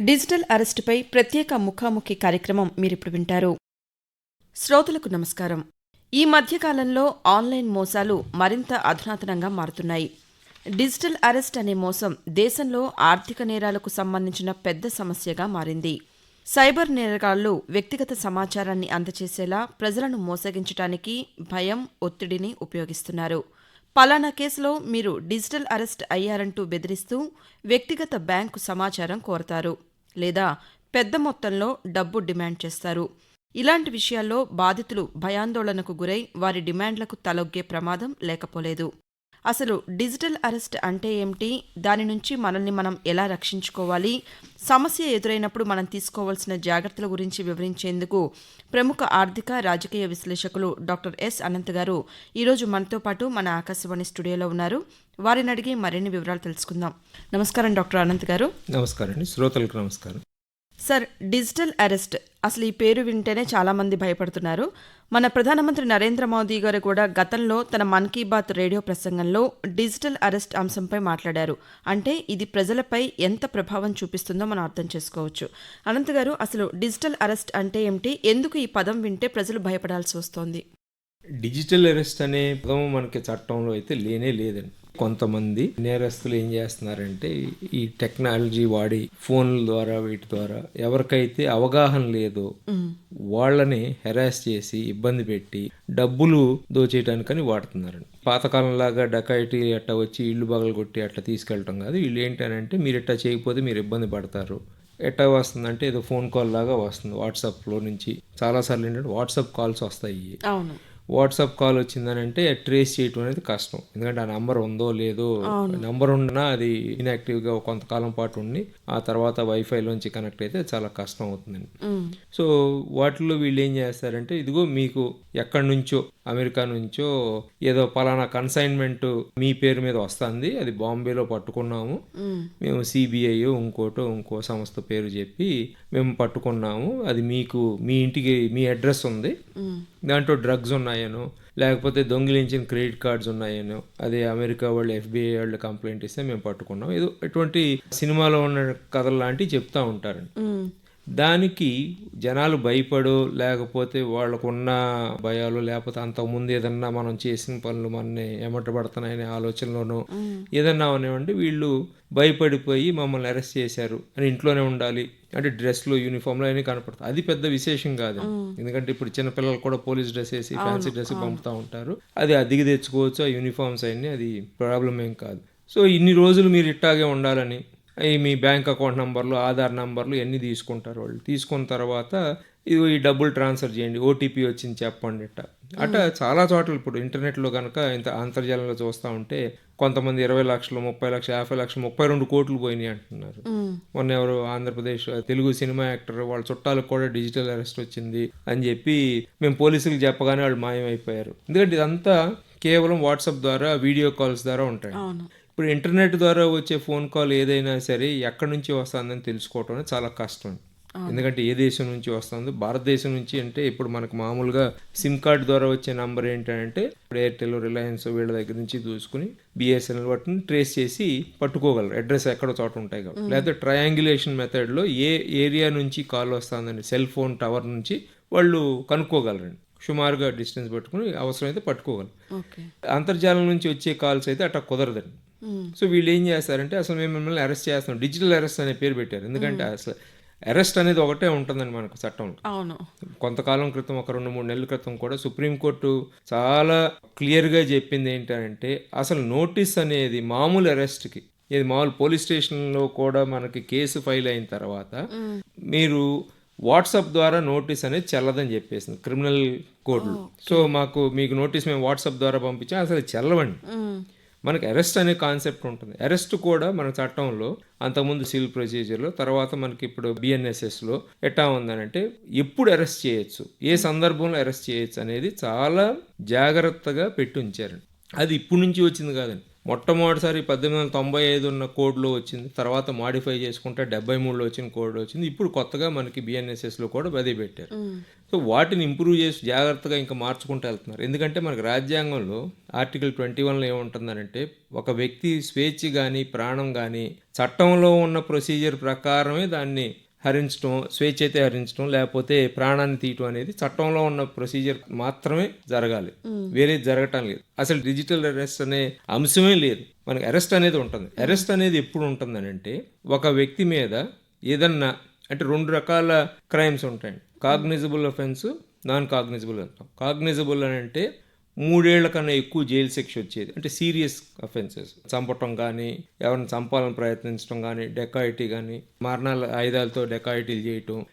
Digital అరెస్టుపై ప్రత్యేక ముఖాముఖి కార్యక్రమం మీరిప్పుడు వింటారు. శ్రోతలకు నమస్కారం. ఈ మధ్యకాలంలో ఆన్లైన్ మోసాలు మరింత అధునాతనంగా మారుతున్నాయి. డిజిటల్ అరెస్ట్ అనే మోసం దేశంలో ఆర్థిక నేరాలకు సంబంధించిన పెద్ద సమస్యగా మారింది. సైబర్ నేరగాళ్ళు వ్యక్తిగత సమాచారాన్ని అందచేసేలా ప్రజలను మోసగించడానికి భయం ఒత్తిడిని ఉపయోగిస్తున్నారు. పలానా కేసులో మీరు డిజిటల్ అరెస్ట్ అయ్యారంటూ బెదిరిస్తూ వ్యక్తిగత బ్యాంకు సమాచారం కోరతారు. లేదా పెద్ద మొత్తంలో డబ్బు డిమాండ్ చేస్తారు. ఇలాంటి విషయాల్లో బాధితులు భయాందోళనకు గురై వారి డిమాండ్లకు తలొగ్గే ప్రమాదం లేకపోలేదు. అసలు డిజిటల్ అరెస్ట్ అంటే ఏమిటి? దాని నుంచి మనల్ని మనం ఎలా రక్షించుకోవాలి? సమస్య ఎదురైనప్పుడు మనం తీసుకోవాల్సిన జాగ్రత్తల గురించి వివరించేందుకు ప్రముఖ ఆర్థిక రాజకీయ విశ్లేషకులు డాక్టర్ ఎస్ అనంత్ గారు ఈరోజు మనతో పాటు మన ఆకాశవాణి స్టూడియోలో ఉన్నారు. వారిని అడిగి మరిన్ని వివరాలు తెలుసుకుందాం. నమస్కారం డాక్టర్ అనంత్ గారు. నమస్కారం అండి. శ్రోతలకు నమస్కారం. Sir digital arrest. అసలు ఈ పేరు వింటేనే చాలామంది భయపడుతున్నారు. మన ప్రధానమంత్రి నరేంద్ర మోదీ గారు కూడా గతంలో తన మన్ కీ బాత్ రేడియో ప్రసంగంలో డిజిటల్ అరెస్ట్ అంశంపై మాట్లాడారు. అంటే ఇది ప్రజలపై ఎంత ప్రభావం చూపిస్తుందో మనం అర్థం చేసుకోవచ్చు. అనంత్ గారు అసలు డిజిటల్ అరెస్ట్ అంటే ఏమిటి? ఎందుకు ఈ పదం వింటే ప్రజలు భయపడాల్సి వస్తోంది? డిజిటల్ అరెస్ట్ అనే పదం మనకి చట్టంలో అయితే లేనే లేదండి. కొంతమంది నేరస్తులు ఏం చేస్తున్నారంటే ఈ టెక్నాలజీ వాడి ఫోన్ల ద్వారా వీటి ద్వారా ఎవరికైతే అవగాహన లేదో వాళ్ళని హెరాస్ చేసి ఇబ్బంది పెట్టి డబ్బులు దోచేయడానికని వాడుతున్నారండి. పాతకాలంలాగా డకాయిటీ అట్లా వచ్చి ఇల్లు బగలు కొట్టి అట్లా తీసుకెళ్ళటం కాదు. వీళ్ళు ఏంటనంటే మీరు ఇట్లా చేయకపోతే మీరు ఇబ్బంది పడతారు. ఎట్లా వస్తుందంటే ఏదో ఫోన్ కాల్ లాగా వస్తుంది. వాట్సాప్లో నుంచి చాలాసార్లు ఏంటంటే వాట్సాప్ కాల్స్ వస్తాయి. అవును. వాట్సాప్ కాల్ వచ్చిందని అంటే ట్రేస్ చేయటం అనేది కష్టం. ఎందుకంటే ఆ నంబర్ ఉందో లేదో నంబర్ ఉన్నా అది ఇన్యాక్టివ్గా కొంతకాలం పాటు ఉండి ఆ తర్వాత వైఫైలోంచి కనెక్ట్ అయితే చాలా కష్టం అవుతుందండి. సో వాటిలో వీళ్ళు ఏం చేస్తారంటే ఇదిగో మీకు ఎక్కడి నుంచో అమెరికా నుంచో ఏదో పలానా కన్సైన్మెంట్ మీ పేరు మీద వస్తుంది అది బాంబేలో పట్టుకున్నాము. మేము సిబిఐ ఇంకోటో ఇంకో సంస్థ పేరు చెప్పి మేము పట్టుకున్నాము. అది మీకు మీ ఇంటికి మీ అడ్రస్ ఉంది. దాంట్లో డ్రగ్స్ ఉన్నాయనో. లేకపోతే దొంగిలించిన క్రెడిట్ కార్డ్స్ ఉన్నాయనో. అదే అమెరికా వాళ్ళు ఎఫ్బిఐ వాళ్ళు కంప్లైంట్ ఇస్తే మేము పట్టుకున్నాం. ఏదో ఇటువంటి సినిమాలో ఉన్న కథలు లాంటివి చెప్తా ఉంటారండి. దానికి జనాలు భయపడో లేకపోతే వాళ్ళకున్న భయాలు లేకపోతే అంతకుముందు ఏదన్నా మనం చేసిన పనులు మనని ఎమటబడుతున్నాయనే ఆలోచనలోనో ఏదన్నా అవనివ్వండి వీళ్ళు భయపడిపోయి మమ్మల్ని అరెస్ట్ చేశారు అని ఇంట్లోనే ఉండాలి. అంటే డ్రెస్లు యూనిఫామ్లో అన్నీ కనపడతాయి. అది పెద్ద విశేషం కాదు. ఎందుకంటే ఇప్పుడు చిన్నపిల్లలు కూడా పోలీస్ డ్రెస్ వేసి ఫ్యాన్సీ డ్రెస్ పంపుతూ ఉంటారు. అది అద్దెకి తెచ్చుకోవచ్చు ఆ యూనిఫామ్స్ అన్నీ అది ప్రాబ్లం ఏం కాదు. సో ఇన్ని రోజులు మీరు ఇట్టాగే ఉండాలని మీ బ్యాంక్ అకౌంట్ నంబర్లు ఆధార్ నంబర్లు ఇవన్నీ తీసుకుంటారు వాళ్ళు? తీసుకున్న తర్వాత ఇది ఈ డబ్బులు ట్రాన్స్ఫర్ చేయండి ఓటీపీ వచ్చింది చెప్పండి ఇట్ట అట్ట చాలా చోట్ల ఇప్పుడు ఇంటర్నెట్లో కనుక ఇంత అంతర్జాలంలో చూస్తూ ఉంటే కొంతమంది ఇరవై లక్షలు ముప్పై లక్షలు యాభై లక్షలు ముప్పై రెండు కోట్లు పోయినాయి అంటున్నారు. మొన్న ఎవరు ఆంధ్రప్రదేశ్ తెలుగు సినిమా యాక్టర్ వాళ్ళ చుట్టాలకు కూడా డిజిటల్ అరెస్ట్ వచ్చింది అని చెప్పి మేము పోలీసులకు చెప్పగానే వాళ్ళు మాయమైపోయారు. ఎందుకంటే ఇదంతా కేవలం వాట్సాప్ ద్వారా వీడియో కాల్స్ ద్వారా ఉంటాయి. ఇప్పుడు ఇంటర్నెట్ ద్వారా వచ్చే ఫోన్ కాల్ ఏదైనా సరే ఎక్కడి నుంచి వస్తుందని తెలుసుకోవటం అనేది చాలా కష్టం. ఎందుకంటే ఏ దేశం నుంచి వస్తుందో భారతదేశం నుంచి అంటే ఇప్పుడు మనకు మామూలుగా సిమ్ కార్డ్ ద్వారా వచ్చే నంబర్ ఏంటంటే ఇప్పుడు ఎయిర్టెల్ రిలయన్స్ వీళ్ళ దగ్గర నుంచి చూసుకుని బిఎస్ఎన్ఎల్ వాటిని ట్రేస్ చేసి పట్టుకోగలరు. అడ్రస్ ఎక్కడ చోట ఉంటాయి కాబట్టి. లేకపోతే ట్రయాంగులేషన్ మెథడ్లో ఏ ఏరియా నుంచి కాల్ వస్తుందని సెల్ ఫోన్ టవర్ నుంచి వాళ్ళు కనుక్కోగలరండి. సుమారుగా డిస్టెన్స్ పట్టుకుని అవసరమైతే పట్టుకోగలరు. అంతర్జాలం నుంచి వచ్చే కాల్స్ అయితే అట్లా కుదరదండి. సో వీళ్ళు ఏం చేస్తారంటే అసలు మేము మిమ్మల్ని అరెస్ట్ చేస్తాం డిజిటల్ అరెస్ట్ అనే పేరు పెట్టారు. ఎందుకంటే అసలు అరెస్ట్ అనేది ఒకటే ఉంటుందండి మనకు చట్టంలో. అవును. కొంతకాలం క్రితం ఒక రెండు మూడు నెలల క్రితం కూడా సుప్రీంకోర్టు చాలా క్లియర్గా చెప్పింది ఏంటంటే అసలు నోటీస్ అనేది మామూలు అరెస్ట్కి ఇది మామూలు పోలీస్ స్టేషన్లో కూడా మనకి కేసు ఫైల్ అయిన తర్వాత మీరు వాట్సాప్ ద్వారా నోటీస్ అనేది చెల్లదని చెప్పేసింది క్రిమినల్ కోడ్లో సో మాకు మీకు నోటీస్ మేము వాట్సాప్ ద్వారా పంపించాం అసలు చెల్లవండి. మనకి అరెస్ట్ అనే కాన్సెప్ట్ ఉంటుంది. అరెస్ట్ కూడా మన చట్టంలో అంతకుముందు సివిల్ ప్రొసీజర్లో తర్వాత మనకి ఇప్పుడు బిఎన్ఎస్ఎస్లో ఎట్టా ఉందనంటే ఎప్పుడు అరెస్ట్ చేయొచ్చు ఏ సందర్భంలో అరెస్ట్ చేయొచ్చు అనేది చాలా జాగ్రత్తగా పెట్టి ఉంచారండి. అది ఇప్పటి నుంచి వచ్చింది కాదండి. మొట్టమొదటిసారి పద్దెనిమిది వందల తొంభై ఐదు ఉన్న కోడ్లో వచ్చింది. తర్వాత మాడిఫై చేసుకుంటే డెబ్బై మూడులో వచ్చిన కోడ్ వచ్చింది. ఇప్పుడు కొత్తగా మనకి బిఎన్ఎస్ఎస్లో కూడా అదే పెట్టారు. సో వాటిని ఇంప్రూవ్ చేసి జాగ్రత్తగా ఇంకా మార్చుకుంటూ వెళ్తున్నారు. ఎందుకంటే మనకి రాజ్యాంగంలో ఆర్టికల్ ట్వంటీ వన్లో ఏముంటుందనంటే ఒక వ్యక్తి స్వేచ్ఛ కానీ ప్రాణం కానీ చట్టంలో ఉన్న ప్రొసీజర్ ప్రకారమే దాన్ని హరించడం స్వేచ్ఛ అయితే హరించడం లేకపోతే ప్రాణాన్ని తీయటం అనేది చట్టంలో ఉన్న ప్రొసీజర్ మాత్రమే జరగాలి. వేరే జరగటం లేదు. అసలు డిజిటల్ అరెస్ట్ అనే అంశమే లేదు. మనకి అరెస్ట్ అనేది ఉంటుంది. అరెస్ట్ అనేది ఎప్పుడు ఉంటుందని అంటే ఒక వ్యక్తి మీద ఏదన్నా అంటే రెండు రకాల క్రైమ్స్ ఉంటాయండి. కాగ్నిజబుల్ అఫెన్స్ నాన్ కాగ్నిజబుల్ అంటాం. కాగ్నిజబుల్ అని అంటే మూడేళ్ళ కన్నా ఎక్కువ జైలు శిక్ష వచ్చేది. అంటే సీరియస్ అఫెన్సెస్. చంపటం కానీ ఎవరిని చంపాలని ప్రయత్నించడం కానీ డెకాయిటీ కానీ మరణాల ఆయుధాలతో డెకాయిటీలు చేయటం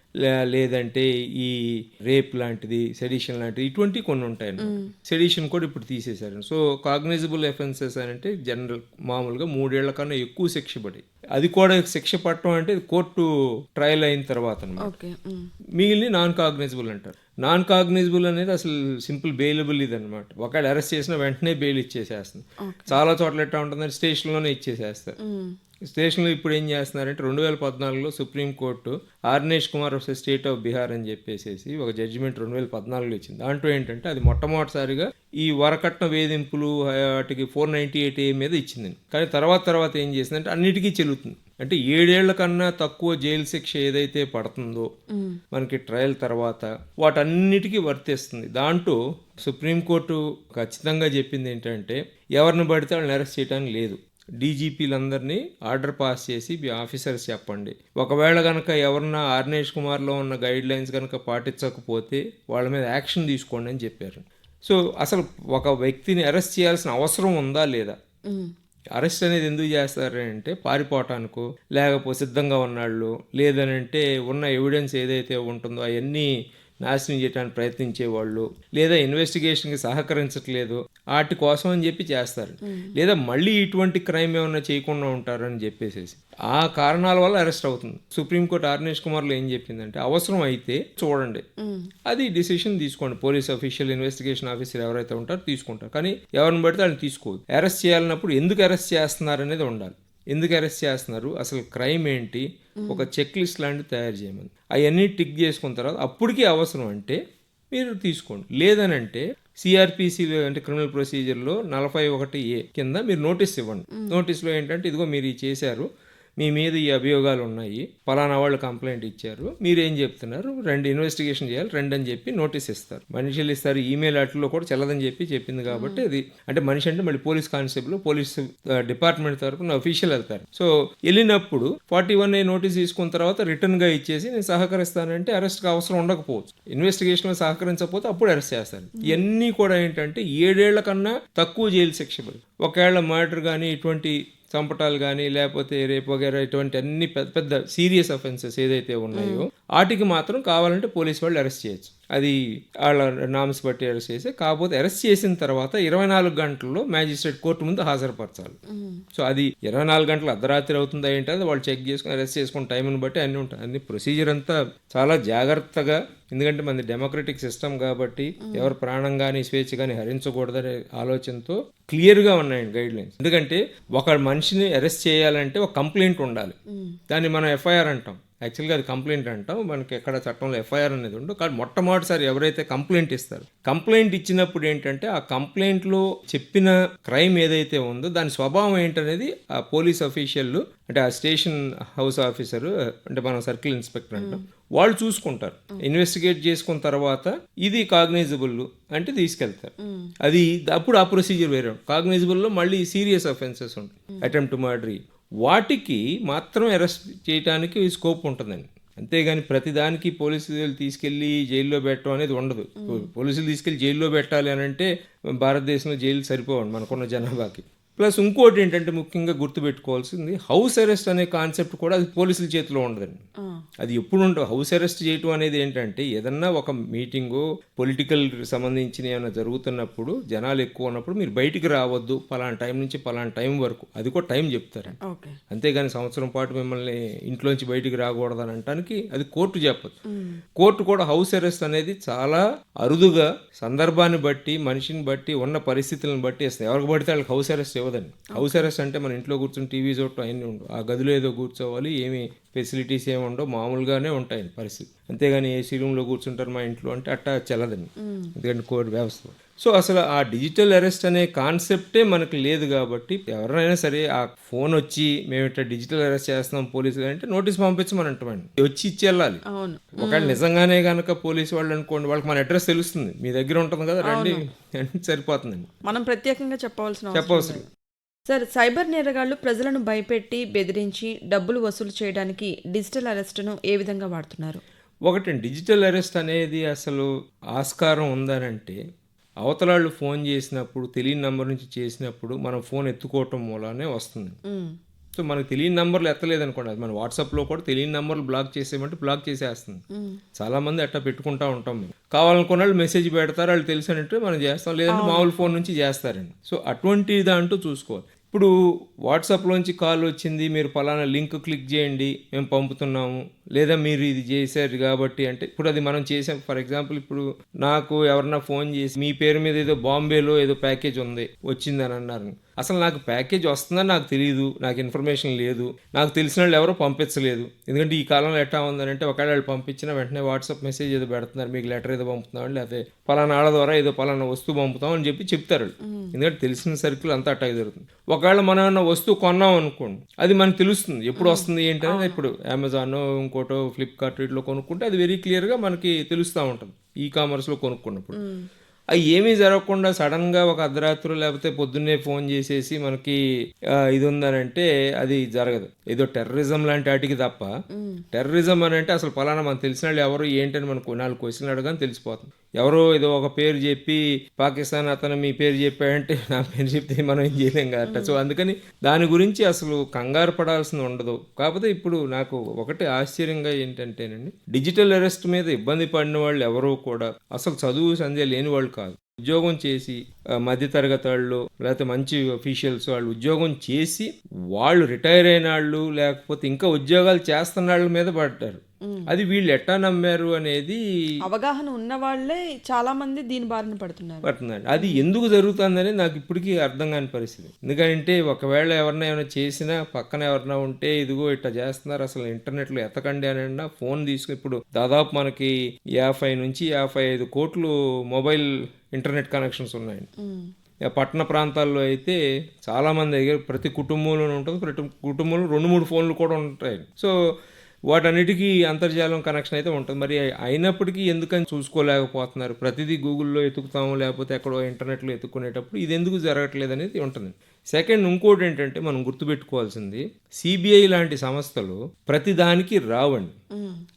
లేదంటే ఈ రేప్ లాంటిది సెడిషన్ లాంటిది ఇటువంటి కొన్ని ఉంటాయి సెడిషన్ కూడా ఇప్పుడు తీసేశారు. సో కాగ్నిజబుల్ అఫెన్సెస్ అని అంటే జనరల్ మామూలుగా మూడేళ్ళ కన్నా ఎక్కువ శిక్ష పడి అది కూడా శిక్ష పట్టడం అంటే కోర్టు ట్రయల్ అయిన తర్వాత. మిగిలిన నాన్ కాగ్నిజబుల్ అంటారు. నాన్ కాగ్నిజబుల్ అనేది అసలు సింపుల్ బెయిలబుల్ ఇది అనమాట ఒకవేళ అరెస్ట్ చేసిన వెంటనే బెయిల్ ఇచ్చేసేస్తుంది. చాలా చోట్ల ఎట్లా ఉంటుందంటే స్టేషన్లోనే ఇచ్చేసేస్తారు. స్టేషన్లో ఇప్పుడు ఏం చేస్తున్నారంటే రెండు వేల పద్నాలుగులో supreme court Arnesh Kumar versus state of Bihar అని చెప్పేసి ఒక జడ్జిమెంట్ రెండు వేల పద్నాలుగులో ఇచ్చింది. దాంట్లో ఏంటంటే అది మొట్టమొదటిసారిగా ఈ వరకట్న వేధింపులు వాటికి ఫోర్ నైంటీ ఎయిట్ ఏ మీద ఇచ్చింది. కానీ తర్వాత తర్వాత ఏం చేసిందంటే అన్నిటికీ చెల్లుతుంది. అంటే ఏడేళ్ళ కన్నా తక్కువ జైలు శిక్ష ఏదైతే పడుతుందో మనకి ట్రయల్ తర్వాత వాటన్నిటికీ వర్తిస్తుంది. దాంట్లో సుప్రీంకోర్టు ఖచ్చితంగా చెప్పింది ఏంటంటే ఎవరిని పడితే వాళ్ళని అరెస్ట్ చేయడానికి లేదు. డీజీపీలందరినీ ఆర్డర్ పాస్ చేసి మీ ఆఫీసర్స్ చెప్పండి. ఒకవేళ కనుక ఎవరన్నా ఆర్నేష్ కుమార్లో ఉన్న గైడ్ లైన్స్ కనుక పాటించకపోతే వాళ్ళ మీద యాక్షన్ తీసుకోండి అని చెప్పారు. సో అసలు ఒక వ్యక్తిని అరెస్ట్ చేయాల్సిన అవసరం ఉందా లేదా. అరెస్ట్ అనేది ఎందుకు చేస్తారు అంటే పారిపోవటానికో లేకపోతే సిద్ధంగా ఉన్నాళ్ళు లేదనంటే ఉన్న ఎవిడెన్స్ ఏదైతే ఉంటుందో అవన్నీ నాశనం చేయడానికి ప్రయత్నించే వాళ్ళు లేదా ఇన్వెస్టిగేషన్కి సహకరించట్లేదు. వాటి కోసం అని చెప్పి చేస్తారు. లేదా మళ్ళీ ఇటువంటి క్రైమ్ ఏమన్నా చేయకుండా ఉంటారు అని చెప్పేసేసి. ఆ కారణాల వల్ల అరెస్ట్ అవుతుంది. సుప్రీంకోర్టు ఆర్నేష్ కుమార్లో ఏం చెప్పిందంటే అవసరం అయితే చూడండి. అది డిసిషన్ తీసుకోండి. పోలీస్ అఫీషియల్ ఇన్వెస్టిగేషన్ ఆఫీసర్ ఎవరైతే ఉంటారో తీసుకుంటారు. కానీ ఎవరిని పడితే వాళ్ళని తీసుకోదు. అరెస్ట్ చేయాలన్నప్పుడు ఎందుకు అరెస్ట్ చేస్తున్నారు అనేది ఉండాలి. ఎందుకు అరెస్ట్ చేస్తున్నారు? అసలు క్రైమ్ ఏంటి? ఒక చెక్ లిస్ట్ లాంటివి తయారు చేయమని. అవన్నీ టిక్ చేసుకున్న తర్వాత అప్పటికి అవసరం అంటే మీరు తీసుకోండి. లేదనంటే సిఆర్పిసి అంటే క్రిమినల్ ప్రొసీజర్లో నలభై ఒకటి ఏ కింద మీరు నోటీస్ ఇవ్వండి. నోటీస్లో ఏంటంటే ఇదిగో మీరు చేశారు. మీ మీద ఈ అభియోగాలు ఉన్నాయి. పలానా వాళ్ళు కంప్లైంట్ ఇచ్చారు. మీరేం చెప్తున్నారు? రెండు ఇన్వెస్టిగేషన్ చేయాలి రెండు అని చెప్పి నోటీస్ ఇస్తారు. మనుషులు ఇస్తారు ఈమెయిల్ అట్లలో కూడా చెల్లదని చెప్పి చెప్పింది కాబట్టి అది అంటే మనిషి అంటే మళ్ళీ పోలీస్ కానిస్టేబుల్ పోలీస్ డిపార్ట్మెంట్ తరఫున అఫీషియల్ వెళ్తారు సో వెళ్ళినప్పుడు ఫార్టీ వన్ ఏ నోటీస్ తీసుకున్న తర్వాత రిటర్న్గా ఇచ్చేసి నేను సహకరిస్తానంటే అరెస్ట్కి అవసరం ఉండకపోవచ్చు. ఇన్వెస్టిగేషన్లో సహకరించకపోతే అప్పుడు అరెస్ట్ చేస్తారు ఇవన్నీ కూడా ఏంటంటే ఏడేళ్ళ కన్నా తక్కువ జైలు శిక్ష ఒకవేళ మర్డర్ కానీ ఇటువంటి చంపటాలు కానీ లేకపోతే రేపు వగేరా ఇటువంటి అన్ని పెద్ద పెద్ద సీరియస్ అఫెన్సెస్ ఏదైతే ఉన్నాయో వాటికి మాత్రం కావాలంటే పోలీస్ వాళ్ళు అరెస్ట్ చేయొచ్చు. అది వాళ్ళ నామ్స్ బట్టి అరెస్ట్ చేసి కాకపోతే అరెస్ట్ చేసిన తర్వాత ఇరవై నాలుగు గంటల్లో మ్యాజిస్ట్రేట్ కోర్టు ముందు హాజరుపరచాలి. సో అది ఇరవై నాలుగు గంటలు అర్ధరాత్రి అవుతుందా ఏంటి అది వాళ్ళు చెక్ చేసుకుని అరెస్ట్ చేసుకుని టైంని బట్టి అన్నీ ఉంటాయి. అన్ని ప్రొసీజర్ అంతా చాలా జాగ్రత్తగా ఎందుకంటే మనది డెమోక్రటిక్ సిస్టమ్ కాబట్టి ఎవరు ప్రాణం కానీ స్వేచ్ఛ కానీ హరించకూడదనే ఆలోచనతో క్లియర్గా ఉన్నాయండి గైడ్ లైన్స్ ఎందుకంటే ఒక మనిషిని అరెస్ట్ చేయాలంటే ఒక కంప్లైంట్ ఉండాలి. దాన్ని మనం ఎఫ్ఐఆర్ అంటాం. యాక్చువల్గా అది కంప్లైంట్ అంటాం. మనకి ఎక్కడ చట్టంలో ఎఫ్ఐఆర్ అనేది ఉండదు. కానీ మొట్టమొదటిసారి ఎవరైతే కంప్లైంట్ ఇస్తారు కంప్లైంట్ ఇచ్చినప్పుడు ఏంటంటే ఆ కంప్లైంట్లో చెప్పిన క్రైమ్ ఏదైతే ఉందో దాని స్వభావం ఏంటనేది ఆ పోలీస్ అఫీషియల్ అంటే ఆ స్టేషన్ హౌస్ ఆఫీసర్ అంటే మనం సర్కిల్ ఇన్స్పెక్టర్ అంటాం వాళ్ళు చూసుకుంటారు. ఇన్వెస్టిగేట్ చేసుకున్న తర్వాత ఇది కాగ్నైజబుల్ అంటే తీసుకెళ్తారు. అది అప్పుడు ఆ ప్రొసీజర్ వేరే కాగ్నైజబుల్లో మళ్ళీ సీరియస్ అఫెన్సెస్ ఉంటాయి. అటెంప్ట్ మర్డరీ వాటికి మాత్రం అరెస్ట్ చేయడానికి స్కోప్ ఉంటుందండి. అంతేగాని ప్రతిదానికి పోలీసులు తీసుకెళ్ళి జైల్లో పెట్టడం అనేది ఉండదు. పోలీసులు తీసుకెళ్ళి జైల్లో పెట్టాలి అని అంటే భారతదేశంలో జైలు సరిపోవండి మనకున్న జనాభాకి. ప్లస్ ఇంకోటి ఏంటంటే ముఖ్యంగా గుర్తుపెట్టుకోవాల్సింది హౌస్ అరెస్ట్ అనే కాన్సెప్ట్ కూడా అది పోలీసుల చేతిలో ఉండదండి. అది ఎప్పుడు ఉండవు హౌస్ అరెస్ట్ చేయటం అనేది ఏంటంటే ఏదన్నా ఒక మీటింగు పొలిటికల్ సంబంధించిన ఏమైనా జరుగుతున్నప్పుడు జనాలు ఎక్కువ ఉన్నప్పుడు మీరు బయటికి రావద్దు పలానా టైం నుంచి పలానా టైం వరకు. అది కూడా టైం చెప్తారు ఓకే. అంతేగాని సంవత్సరం పాటు మిమ్మల్ని ఇంట్లోంచి బయటికి రాకూడదని అంటానికి అది కోర్టు చెప్పదు. కోర్టు కూడా హౌస్ అరెస్ట్ అనేది చాలా అరుదుగా సందర్భాన్ని బట్టి మనిషిని బట్టి ఉన్న పరిస్థితులను బట్టి ఎవరికి పడితే వాళ్ళకి హౌస్ అరెస్ట్ ఇవ్వదండి హౌస్ అరెస్ట్ అంటే మన ఇంట్లో కూర్చొని టీవీ చూడటం అన్నీ ఉండవు ఆ గదిలో ఏదో కూర్చోవాలి ఏమి ఫెసిలిటీస్ ఏమి ఉండవు మామూలుగానే ఉంటాయండి పరిస్థితి. అంతేగాని ఏసీ రూమ్లో కూర్చుంటారు మా ఇంట్లో అంటే అట్టా చెల్లదండి. ఎందుకంటే కోడ్ వ్యవస్థ. సో అసలు ఆ డిజిటల్ అరెస్ట్ అనే కాన్సెప్టే మనకు లేదు కాబట్టి ఎవరైనా సరే ఆ ఫోన్ వచ్చి మేము ఇట్లా డిజిటల్ అరెస్ట్ చేస్తున్నాం పోలీసులు అంటే నోటీస్ పంపించమని అంటామండి వచ్చి ఇచ్చి వెళ్ళాలి ఒకవేళ నిజంగానే కనుక పోలీసు వాళ్ళు అనుకోండి వాళ్ళకి మన అడ్రస్ తెలుస్తుంది. మీ దగ్గర ఉంటుంది కదా రండి. సరిపోతుందండి. మనం ప్రత్యేకంగా చెప్పవలసిన చెప్పవలసిన. సార్ సైబర్ నేరగాళ్ళు ప్రజలను భయపెట్టి బెదిరించి డబ్బులు వసూలు చేయడానికి డిజిటల్ అరెస్టును ఏ విధంగా వాడుతున్నారు? ఒకటి డిజిటల్ అరెస్ట్ అనేది అసలు ఆస్కారం ఉందనంటే అవతలాళ్ళు ఫోన్ చేసినప్పుడు తెలియని నంబర్ నుంచి చేసినప్పుడు మనం ఫోన్ ఎత్తుకోవటం మూలానే వస్తుంది. సో మనకు తెలియని నంబర్లు ఎత్తలేదు అనుకోండి అది మన వాట్సాప్లో కూడా తెలియని నంబర్లు బ్లాక్ చేసేయమంటే బ్లాక్ చేసేస్తుంది. ఉమ్, చాలా మంది అట్లా పెట్టుకుంటా ఉంటాం మేము. కావాలనుకున్న వాళ్ళు మెసేజ్ పెడతారు వాళ్ళు తెలిసినట్టు మనం చేస్తాం. లేదంటే మామూలు ఫోన్ నుంచి చేస్తారండి. సో అటువంటి దాంట్లో చూసుకోవాలి. ఇప్పుడు వాట్సాప్లోంచి కాల్ వచ్చింది మీరు పలానా లింక్ క్లిక్ చేయండి మేము పంపుతున్నాము. లేదా మీరు ఇది చేశారు కాబట్టి అంటే ఇప్పుడు అది మనం చేసాం. ఫర్ ఎగ్జాంపుల్ ఇప్పుడు నాకు ఎవరన్నా ఫోన్ చేసి మీ పేరు మీద ఏదో బాంబేలో ఏదో ప్యాకేజ్ ఉంది వచ్చిందని అన్నారు. అసలు నాకు ప్యాకేజ్ వస్తుందని నాకు తెలియదు నాకు ఇన్ఫర్మేషన్ లేదు నాకు తెలిసిన వాళ్ళు ఎవరో పంపించలేదు. ఎందుకంటే ఈ కాలంలో ఎట్లా ఉందంటే ఒకవేళ వాళ్ళు పంపించిన వెంటనే వాట్సాప్ మెసేజ్ ఏదో పెడుతున్నారు మీకు లెటర్ ఏదో పంపుతున్నాం లేకపోతే పలానా ఆడ ద్వారా ఏదో పలానా వస్తువు పంపుతాం అని చెప్పి చెప్తారు. ఎందుకంటే తెలిసిన సర్కిల్ అంతా అట్టాగే జరుగుతుంది. ఒకవేళ మనం ఏమన్నా వస్తువు కొన్నాం అనుకోండి అది మనకు తెలుస్తుంది ఎప్పుడు వస్తుంది ఏంటనేది ఇప్పుడు అమెజాన్ ఇంకోటో ఫ్లిప్కార్ట్ వీటిలో కొనుక్కుంటే అది వెరీ క్లియర్గా మనకి తెలుస్తూ ఉంటుంది. ఈ కామర్స్లో కొనుక్కున్నప్పుడు. అవి ఏమీ జరగకుండా సడన్గా ఒక అర్ధరాత్రి లేకపోతే పొద్దున్నే ఫోన్ చేసేసి మనకి ఇది ఉందనంటే అది జరగదు. ఏదో టెర్రరిజం లాంటి వాటికి తప్ప. టెర్రరిజం అని అంటే అసలు పలానా మనకు తెలిసిన వాళ్ళు ఎవరు ఏంటని మనకు నాలుగు క్వశ్చన్లు అడగానే తెలిసిపోతుంది. ఎవరో ఏదో ఒక పేరు చెప్పి పాకిస్తాన్ అతను మీ పేరు చెప్పాడంటే నా పేరు చెప్తే మనం ఏం చేయలేం కదా సో అందుకని దాని గురించి అసలు కంగారు పడాల్సింది ఉండదు. కాకపోతే ఇప్పుడు నాకు ఒకటి ఆశ్చర్యంగా ఏంటంటేనండి డిజిటల్ అరెస్ట్ మీద ఇబ్బంది పడిన వాళ్ళు ఎవరో కూడా అసలు చదువు సంధ్య లేని వాళ్ళు కాదు. ఉద్యోగం చేసి మధ్యతరగతి వాళ్ళు లేకపోతే మంచి అఫీషియల్స్ వాళ్ళు ఉద్యోగం చేసి వాళ్ళు రిటైర్ అయిన వాళ్ళు లేకపోతే ఇంకా ఉద్యోగాలు చేస్తున్న వాళ్ళ మీద పడ్డారు. అది వీళ్ళు ఎట్టా నమ్మారు అనేది అవగాహన ఉన్న వాళ్ళే చాలా మంది దీని బారిన పడుతున్నారు. పడుతుందండి అది ఎందుకు జరుగుతుందని నాకు ఇప్పటికీ అర్థం కాని పరిస్థితి. ఎందుకంటే ఒకవేళ ఎవరినైనా ఏమైనా చేసినా పక్కన ఎవరైనా ఉంటే ఇదిగో ఇట్లా చేస్తున్నారు అసలు ఇంటర్నెట్లో ఎతకండి అని అన్నా ఫోన్ తీసుకుని ఇప్పుడు దాదాపు మనకి యాభై నుంచి యాభై ఐదు కోట్లు మొబైల్ ఇంటర్నెట్ కనెక్షన్స్ ఉన్నాయండి. పట్టణ ప్రాంతాల్లో అయితే చాలా మంది దగ్గర ప్రతి కుటుంబంలోనే ఉంటుంది ప్రతి కుటుంబంలో రెండు మూడు ఫోన్లు కూడా ఉంటాయి సో వాటన్నిటికీ అంతర్జాలం కనెక్షన్ అయితే ఉంటుంది. మరి అయినప్పటికీ ఎందుకని చూసుకోలేకపోతున్నారు? ప్రతిదీ గూగుల్లో ఎతుకుతాము లేకపోతే ఎక్కడో ఇంటర్నెట్లో ఎత్తుకునేటప్పుడు ఇది ఎందుకు జరగట్లేదు అనేది ఉంటుంది. సెకండ్ ఇంకోటి ఏంటంటే మనం గుర్తుపెట్టుకోవాల్సింది సిబిఐ లాంటి సంస్థలు ప్రతి దానికి రావండి.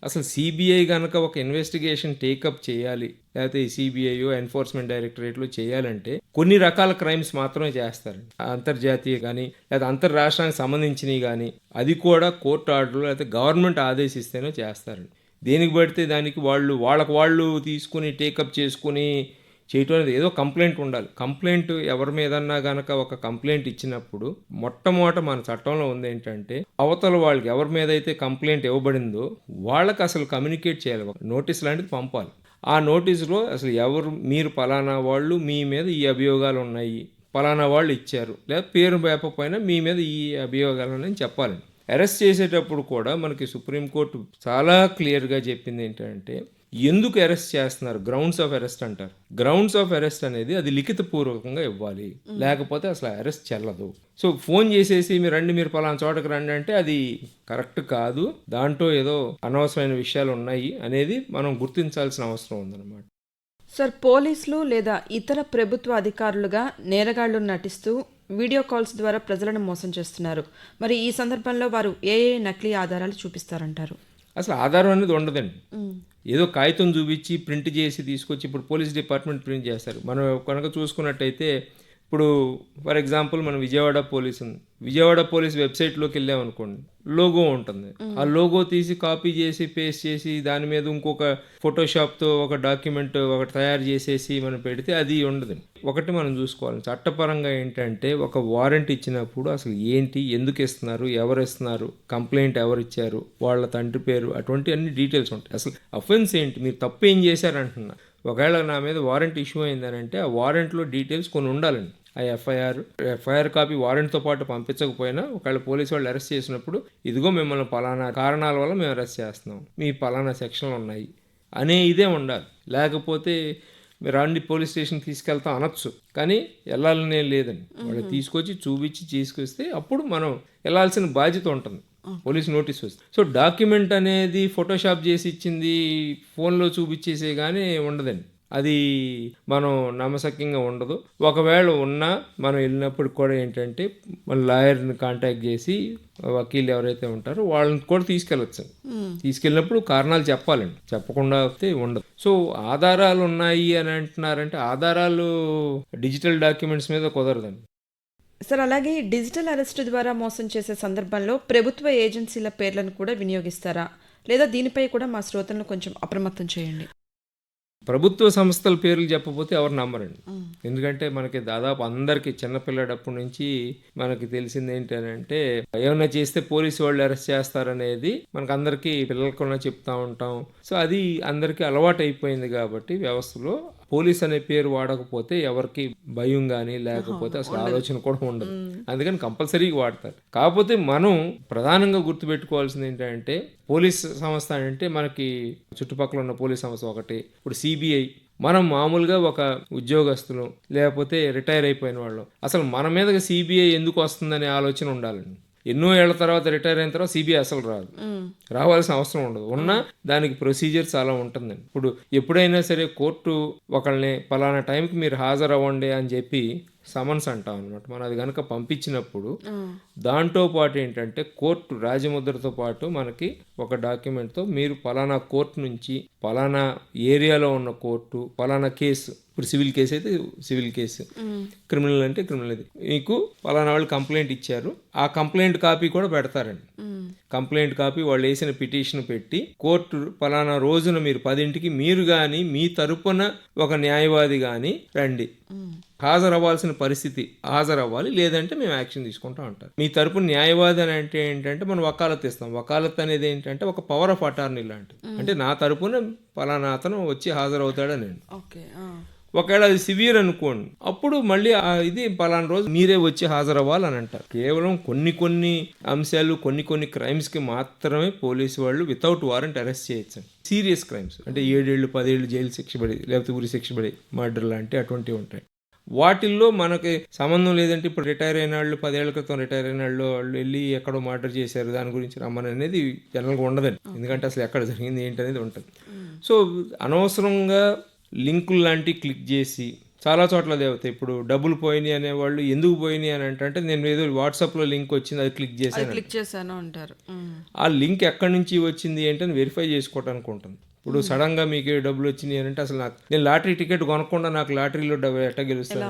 అసలు సిబిఐ కనుక ఒక ఇన్వెస్టిగేషన్ టేకప్ చేయాలి లేకపోతే సిబిఐ ఎన్ఫోర్స్మెంట్ డైరెక్టరేట్లో చేయాలంటే కొన్ని రకాల క్రైమ్స్ మాత్రమే చేస్తారు అంతర్జాతీయ కానీ లేదా అంతర్రాష్ట్రానికి సంబంధించినవి కానీ అది కూడా కోర్టు ఆర్డర్లు లేకపోతే గవర్నమెంట్ ఆదేశిస్తేనే చేస్తారండి. దేనికి పడితే దానికి వాళ్ళు వాళ్ళకు వాళ్ళు తీసుకుని టేకప్ చేసుకుని చేయటం అనేది ఏదో కంప్లైంట్ ఉండాలి. కంప్లైంట్ ఎవరి మీదన్నా గనక ఒక కంప్లైంట్ ఇచ్చినప్పుడు మొట్టమొదట మన చట్టంలో ఉంది ఏంటంటే అవతల వాళ్ళకి ఎవరి మీద అయితే కంప్లైంట్ ఇవ్వబడిందో వాళ్ళకి అసలు కమ్యూనికేట్ చేయాలి. నోటీస్ లాంటిది పంపాలి. ఆ నోటీసులో అసలు ఎవరు మీరు పలానా వాళ్ళు మీ మీద ఈ అభియోగాలు ఉన్నాయి పలానా వాళ్ళు ఇచ్చారు లేదా పేరు వేపకపోయినా మీ మీద ఈ అభియోగాలు ఉన్నాయని చెప్పాలండి. అరెస్ట్ చేసేటప్పుడు కూడా మనకి సుప్రీంకోర్టు చాలా క్లియర్గా చెప్పింది ఏంటంటే ఎందుకు అరెస్ట్ చేస్తున్నారు? గ్రౌండ్స్ ఆఫ్ అరెస్ట్ అంటారు. గ్రౌండ్స్ ఆఫ్ అరెస్ట్ అనేది అది లిఖితపూర్వకంగా ఇవ్వాలి. లేకపోతే అసలు అరెస్ట్ చెల్లదు. సో ఫోన్ చేసేసి మీరు రండి మీరు పలానా చోటకి రండి అంటే అది కరెక్ట్ కాదు. దాంట్లో ఏదో అనవసరమైన విషయాలు ఉన్నాయి అనేది మనం గుర్తించాల్సిన అవసరం ఉందన్నమాట. సార్ పోలీసులు లేదా ఇతర ప్రభుత్వ అధికారులుగా నేరగాళ్ళు నటిస్తూ వీడియో కాల్స్ ద్వారా ప్రజలను మోసం చేస్తున్నారు. మరి ఈ సందర్భంలో వారు ఏ ఏ నకిలీ ఆధారాలు చూపిస్తారంటారు? అసలు ఆధారం అనేది ఉండదండి. ఏదో కాగితం చూపించి ప్రింట్ చేసి తీసుకొచ్చి ఇప్పుడు పోలీస్ డిపార్ట్మెంట్ ప్రింట్ చేస్తారు. మనం కనుక చూసుకున్నట్టయితే ఇప్పుడు ఫర్ ఎగ్జాంపుల్ మనం విజయవాడ పోలీస్ ఉంది. విజయవాడ పోలీస్ వెబ్సైట్లోకి వెళ్ళామనుకోండి లోగో ఉంటుంది. ఆ లోగో తీసి కాపీ చేసి పేస్ట్ చేసి దాని మీద ఇంకొక ఫోటోషాప్తో ఒక డాక్యుమెంట్ ఒకటి తయారు చేసేసి మనం పెడితే అది ఉండదు. ఒకటి మనం చూసుకోవాలి. చట్టపరంగా ఏంటంటే ఒక వారెంట్ ఇచ్చినప్పుడు అసలు ఏంటి ఎందుకు ఇస్తున్నారు ఎవరు ఇస్తున్నారు కంప్లైంట్ ఎవరు ఇచ్చారు వాళ్ళ తండ్రి పేరు అటువంటి అన్ని డీటెయిల్స్ ఉంటాయి. అసలు అఫెన్స్ ఏంటి? మీరు తప్పు ఏం చేశారంటున్నా. ఒకవేళ నా మీద వారెంట్ ఇష్యూ అయిందనంటే ఆ వారెంట్లో డీటెయిల్స్ కొన్ని ఉండాలండి. ఆ ఎఫ్ఐఆర్ ఎఫ్ఐఆర్ కాపీ వారెంట్తో పాటు పంపించకపోయినా ఒకవేళ పోలీసు వాళ్ళు అరెస్ట్ చేసినప్పుడు ఇదిగో మిమ్మల్ని పలానా కారణాల వల్ల మేము అరెస్ట్ చేస్తున్నాం. మీ పలానా సెక్షన్లు ఉన్నాయి. అనే ఇదే ఉండాలి. లేకపోతే మీరు రండి పోలీస్ స్టేషన్ తీసుకెళ్తాం అనొచ్చు. కానీ వెళ్ళాలనే లేదండి. వాళ్ళు తీసుకొచ్చి చూపించి తీసుకొస్తే అప్పుడు మనం వెళ్ళాల్సిన బాధ్యత ఉంటుంది. పోలీస్ నోటీస్ వస్తుంది. సో డాక్యుమెంట్ అనేది ఫోటోషాప్ చేసి ఇచ్చింది ఫోన్లో చూపించేసే కానీ ఉండదండి. అది మనం నమ్మసక్యంగా ఉండదు. ఒకవేళ ఉన్నా మనం వెళ్ళినప్పుడు కూడా ఏంటంటే మన లాయర్ని కాంటాక్ట్ చేసి వకీలు ఎవరైతే ఉంటారో వాళ్ళని కూడా తీసుకెళ్ళచ్చు. తీసుకెళ్ళినప్పుడు కారణాలు చెప్పాలండి. చెప్పకుండా అయితే ఉండదు. సో ఆధారాలు ఉన్నాయి అని అంటున్నారంటే ఆధారాలు డిజిటల్ డాక్యుమెంట్స్ మీద కుదరదండి. సార్ అలాగే డిజిటల్ అరెస్ట్ ద్వారా మోసం చేసే సందర్భంలో ప్రభుత్వ ఏజెన్సీల పేర్లను కూడా వినియోగిస్తారా? లేదా దీనిపై కూడా మా శ్రోతలను కొంచెం అప్రమత్తం చేయండి. ప్రభుత్వ సంస్థల పేర్లు చెప్పకపోతే ఎవరు నమ్మరండి. ఎందుకంటే మనకి దాదాపు అందరికి చిన్నపిల్లడప్పటి నుంచి మనకి తెలిసింది ఏంటంటే ఏమైనా చేస్తే పోలీసు వాళ్ళు అరెస్ట్ చేస్తారనేది మనకు అందరికీ పిల్లలకున్నా చెప్తా ఉంటాం. సో అది అందరికీ అలవాటు అయిపోయింది కాబట్టి వ్యవస్థలో పోలీస్ అనే పేరు వాడకపోతే ఎవరికి భయం కానీ లేకపోతే అసలు ఆలోచన కూడా ఉండదు. అందుకని కంపల్సరీగా వాడతారు. కాకపోతే మనం ప్రధానంగా గుర్తుపెట్టుకోవాల్సింది ఏంటంటే పోలీస్ సంస్థ అంటే మనకి చుట్టుపక్కల ఉన్న పోలీస్ సంస్థ ఒకటి ఇప్పుడు సిబిఐ. మనం మామూలుగా ఒక ఉద్యోగస్తులు లేకపోతే రిటైర్ అయిపోయిన వాళ్ళు. అసలు మన మీదకి సిబిఐ ఎందుకు వస్తుందనే ఆలోచన ఉండాలండి. ఎన్నో ఏళ్ళ తర్వాత రిటైర్ అయిన తర్వాత సిబిఐ అసలు రాదు. రావాల్సిన అవసరం ఉండదు. ఉన్నా దానికి ప్రొసీజర్ చాలా ఉంటుందండి. ఇప్పుడు ఎప్పుడైనా సరే కోర్టు ఒకళ్ళని పలానా టైంకి మీరు హాజరు అవ్వండి అని చెప్పి సమన్స్ అంటాం అనమాట మనం అది కనుక పంపించినప్పుడు దాంతో పాటు ఏంటంటే కోర్టు రాజముద్రతో పాటు మనకి ఒక డాక్యుమెంట్తో మీరు పలానా కోర్టు నుంచి పలానా ఏరియాలో ఉన్న కోర్టు పలానా కేసు ఇప్పుడు సివిల్ కేసు అయితే సివిల్ కేసు. క్రిమినల్ అంటే క్రిమినల్ ఇది. మీకు పలానా వాళ్ళు కంప్లైంట్ ఇచ్చారు. ఆ కంప్లైంట్ కాపీ కూడా పెడతారండి. కంప్లైంట్ కాపీ వాళ్ళు వేసిన పిటిషన్ పెట్టి కోర్టు పలానా రోజున మీరు పదింటికి మీరు కానీ మీ తరపున ఒక న్యాయవాది కానీ రండి. హాజరవ్వాల్సిన పరిస్థితి హాజరవ్వాలి లేదంటే మేము యాక్షన్ తీసుకుంటాం అంటారు మీ తరపున న్యాయవాది అని అంటే ఏంటంటే మనం వకాలత్ ఇస్తాం. వకాలత్ అనేది ఏంటంటే ఒక పవర్ ఆఫ్ అటార్నీ లాంటిది. అంటే నా తరపున పలానా అతను వచ్చి హాజరవుతాడని ఓకే ఒకవేళ అది సివియర్ అనుకోండి అప్పుడు మళ్ళీ ఇది పలానా రోజు మీరే వచ్చి హాజరవ్వాలని అంటారు. కేవలం కొన్ని కొన్ని అంశాలు కొన్ని కొన్ని క్రైమ్స్కి మాత్రమే పోలీసు వాళ్ళు వితౌట్ వారెంట్ అరెస్ట్ చేయొచ్చు సీరియస్ క్రైమ్స్ అంటే ఏడేళ్ళు పదేళ్ళు జైలు శిక్ష పడి లేకపోతే ఉరి శిక్ష పడి మర్డర్ లాంటి అటువంటివి ఉంటాయి. వాటిల్లో మనకి సంబంధం లేదంటే ఇప్పుడు రిటైర్ అయిన వాళ్ళు పదేళ్ళ క్రితం రిటైర్ అయిన వాళ్ళు వాళ్ళు వెళ్ళి ఎక్కడో మర్డర్ చేశారు దాని గురించి రమ్మని అనేది జనరల్గా ఉండదండి. ఎందుకంటే అసలు ఎక్కడ జరిగింది ఏంటి అనేది ఉంటుంది సో అనవసరంగా లింకులు లాంటివి క్లిక్ చేసి చాలా చోట్ల దేవతాయి ఇప్పుడు డబ్బులు పోయినాయి అనేవాళ్ళు ఎందుకు పోయినాయి అని అంటే నేను ఏదో వాట్సాప్లో లింక్ వచ్చింది అది క్లిక్ చేశాను క్లిక్ చేశాను అంటారు. ఆ లింక్ ఎక్కడి నుంచి వచ్చింది ఏంటని వెరిఫై చేసుకోవడానికి ఉంటుంది. ఇప్పుడు సడన్గా మీకు డబ్బులు వచ్చినాయి అంటే అసలు నాకు నేను లాటరీ టికెట్ కొనకుండా నాకు లాటరీలో డబ్బు ఎట్ట గెలుస్తాను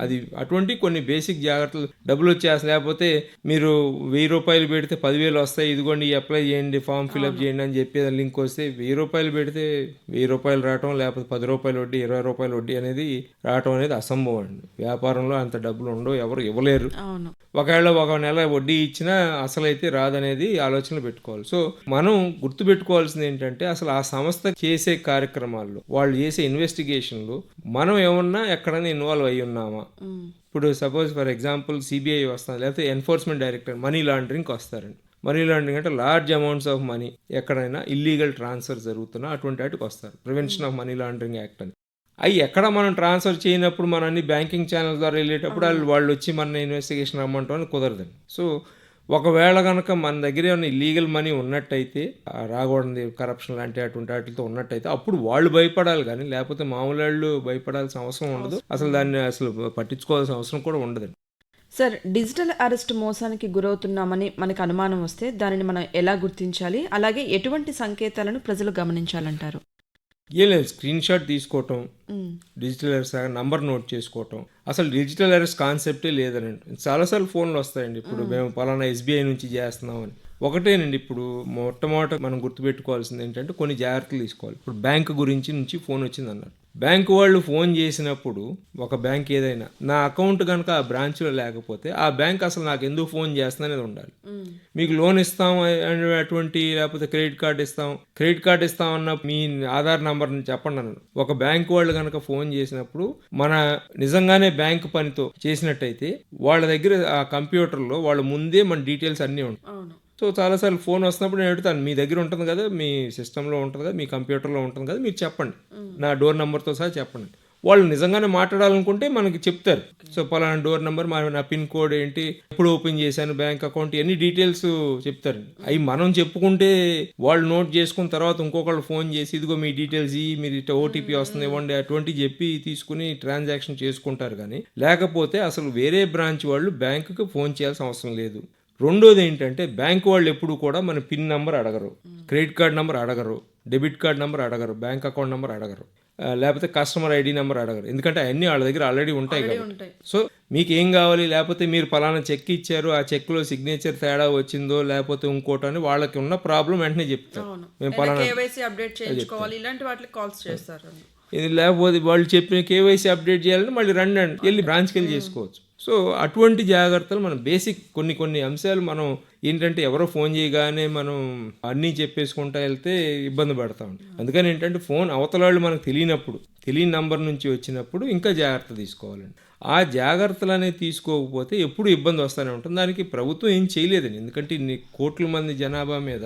అది అటువంటి కొన్ని బేసిక్ జాగ్రత్తలు. డబ్బులు వచ్చేసి లేకపోతే మీరు వెయ్యి రూపాయలు పెడితే పదివేలు వస్తాయి. ఇదిగోండి అప్లై చేయండి ఫామ్ ఫిల్అప్ చేయండి అని చెప్పి లింక్ వస్తే వెయ్యి రూపాయలు పెడితే వెయ్యి రూపాయలు రావటం లేకపోతే పది రూపాయలు వడ్డీ ఇరవై రూపాయలు వడ్డీ అనేది రావటం అనేది అసంభవం అండి. వ్యాపారంలో అంత డబ్బులు ఉండవు ఎవరు ఇవ్వలేరు. ఒకవేళ ఒక నెల వడ్డీ ఇచ్చినా అసలు అయితే రాదనేది ఆలోచనలు పెట్టుకోవాలి. సో మనం గుర్తుపెట్టుకోవాల్సింది ఏంటంటే అసలు ఆ సంస్థ చేసే కార్యక్రమాల్లో వాళ్ళు చేసే ఇన్వెస్టిగేషన్లు మనం ఏమన్నా ఎక్కడైనా ఇన్వాల్వ్ అయి ఉన్నామా ఇప్పుడు సపోజ్ ఫర్ ఎగ్జాంపుల్ సిబిఐ వస్తుంది లేకపోతే ఎన్ఫోర్స్మెంట్ డైరెక్టర్ మనీ లాండరింగ్కి వస్తారండి. మనీ లాండరింగ్ అంటే లార్జ్ అమౌంట్స్ ఆఫ్ మనీ ఎక్కడైనా ఇల్లీగల్ ట్రాన్స్ఫర్ జరుగుతున్నా అటువంటి వాటికి వస్తారు. Prevention of money laundering act అని. అవి ఎక్కడ మనం ట్రాన్స్ఫర్ చేయనప్పుడు మన అన్ని బ్యాంకింగ్ ఛానల్ ద్వారా వెళ్ళేటప్పుడు వాళ్ళు వాళ్ళు వచ్చి మన ఇన్వెస్టిగేషన్ రమ్మంటాం అని కుదరదండి. సో ఒకవేళ కనుక మన దగ్గర ఏమైనా ఇల్లీగల్ మనీ ఉన్నట్టయితే రాకూడదు కరప్షన్ లాంటి అటువంటి వాటితో ఉన్నట్టయితే అప్పుడు వాళ్ళు భయపడాలి కానీ లేకపోతే మామూలు వాళ్ళు భయపడాల్సిన అవసరం ఉండదు. అసలు దాన్ని అసలు పట్టించుకోవాల్సిన అవసరం కూడా ఉండదండి సార్ డిజిటల్ అరెస్ట్ మోసానికి గురవుతున్నామని మనకు అనుమానం వస్తే దానిని మనం ఎలా గుర్తించాలి? అలాగే ఎటువంటి సంకేతాలను ప్రజలు గమనించాలంటారు? ఏం లేదు స్క్రీన్ షాట్ తీసుకోవటం డిజిటల్ ఎరర్స్ నంబర్ నోట్ చేసుకోవటం. అసలు డిజిటల్ ఎరర్స్ కాన్సెప్టే లేదనండి. చాలాసార్లు ఫోన్లు వస్తాయండి ఇప్పుడు మేము పలానా ఎస్బీఐ నుంచి చేస్తున్నామని. ఒకటేనండి ఇప్పుడు మొట్టమొదట మనం గుర్తుపెట్టుకోవాల్సింది ఏంటంటే కొన్ని జాగ్రత్తలు తీసుకోవాలి. ఇప్పుడు బ్యాంక్ గురించి నుంచి ఫోన్ వచ్చింది అన్నారు బ్యాంక్ వాళ్ళు ఫోన్ చేసినప్పుడు ఒక బ్యాంక్ ఏదైనా నా అకౌంట్ కనుక ఆ బ్రాంచ్లో లేకపోతే ఆ బ్యాంక్ అసలు నాకు ఎందుకు ఫోన్ చేస్తుందనేది ఉండాలి. మీకు లోన్ ఇస్తాం అనేటువంటి లేకపోతే క్రెడిట్ కార్డ్ ఇస్తాం క్రెడిట్ కార్డ్ ఇస్తాం అన్న మీ ఆధార్ నంబర్ చెప్పండి అన్నాను. ఒక బ్యాంక్ వాళ్ళు కనుక ఫోన్ చేసినప్పుడు మన నిజంగానే బ్యాంక్ పనితో చేసినట్టయితే వాళ్ళ దగ్గర ఆ కంప్యూటర్లో వాళ్ళ ముందే మన డీటెయిల్స్ అన్నీ ఉంటాయి. సో చాలాసార్లు ఫోన్ వస్తున్నప్పుడు నేను అడుగుతాను మీ దగ్గర ఉంటుంది కదా మీ సిస్టంలో ఉంటుంది కదా మీ కంప్యూటర్లో ఉంటుంది కదా మీరు చెప్పండి. నా డోర్ నెంబర్తో సహా చెప్పండి. వాళ్ళు నిజంగానే మాట్లాడాలనుకుంటే మనకి చెప్తారు. సో పలానా డోర్ నెంబర్ మా నా పిన్ కోడ్ ఏంటి ఎప్పుడు ఓపెన్ చేశాను బ్యాంక్ అకౌంట్ ఎన్ని డీటెయిల్స్ చెప్తారు. అవి మనం చెప్పుకుంటే వాళ్ళు నోట్ చేసుకున్న తర్వాత ఇంకొకళ్ళు ఫోన్ చేసి ఇదిగో మీ డీటెయిల్స్ ఇవి మీరు ఇట్లా ఓటీపీ వస్తుంది ఇవ్వండి అటువంటి చెప్పి తీసుకుని ట్రాన్సాక్షన్ చేసుకుంటారు కానీ లేకపోతే అసలు వేరే బ్రాంచ్ వాళ్ళు బ్యాంకుకి ఫోన్ చేయాల్సిన అవసరం లేదు. రెండోది ఏంటంటే బ్యాంక్ వాళ్ళు ఎప్పుడు కూడా మన పిన్ నెంబర్ అడగరు. క్రెడిట్ కార్డ్ నెంబర్ అడగరు. డెబిట్ కార్డ్ నెంబర్ అడగరు. బ్యాంక్ అకౌంట్ నెంబర్ అడగరు. లేకపోతే కస్టమర్ ఐడి నెంబర్ అడగరు. ఎందుకంటే అవన్నీ వాళ్ళ దగ్గర ఆల్రెడీ ఉంటాయి కదా సో మీకు ఏం కావాలి? లేకపోతే మీరు పలానా చెక్ ఇచ్చారు. ఆ చెక్లో సిగ్నేచర్ తేడా వచ్చిందో లేకపోతే ఇంకోటి అని వాళ్ళకి ఉన్న ప్రాబ్లం వెంటనే చెప్తారు. మేము పలానా కేవైసీ అప్డేట్ ఇలాంటి వాటికి కాల్స్ చేస్తారు. ఇది లేకపోతే వాళ్ళు చెప్పిన కేవైసీ అప్డేట్ చేయాలంటే మళ్ళీ రండి అండి. వెళ్ళి బ్రాంచ్కి వెళ్ళి చేసుకోవచ్చు. సో అటువంటి జాగ్రత్తలు మనం బేసిక్ కొన్ని కొన్ని అంశాలు మనం ఏంటంటే ఎవరో ఫోన్ చేయగానే మనం అన్నీ చెప్పేసుకుంటా వెళ్తే ఇబ్బంది పడతాం అందుకని ఏంటంటే ఫోన్ అవతల వాళ్ళు మనకు తెలియనప్పుడు తెలియని నంబర్ నుంచి వచ్చినప్పుడు ఇంకా జాగ్రత్త తీసుకోవాలండి. ఆ జాగ్రత్తలు అనేది తీసుకోకపోతే ఎప్పుడు ఇబ్బంది వస్తూనే ఉంటుంది. దానికి ప్రభుత్వం ఏం చేయలేదండి. ఎందుకంటే ఇన్ని కోట్ల మంది జనాభా మీద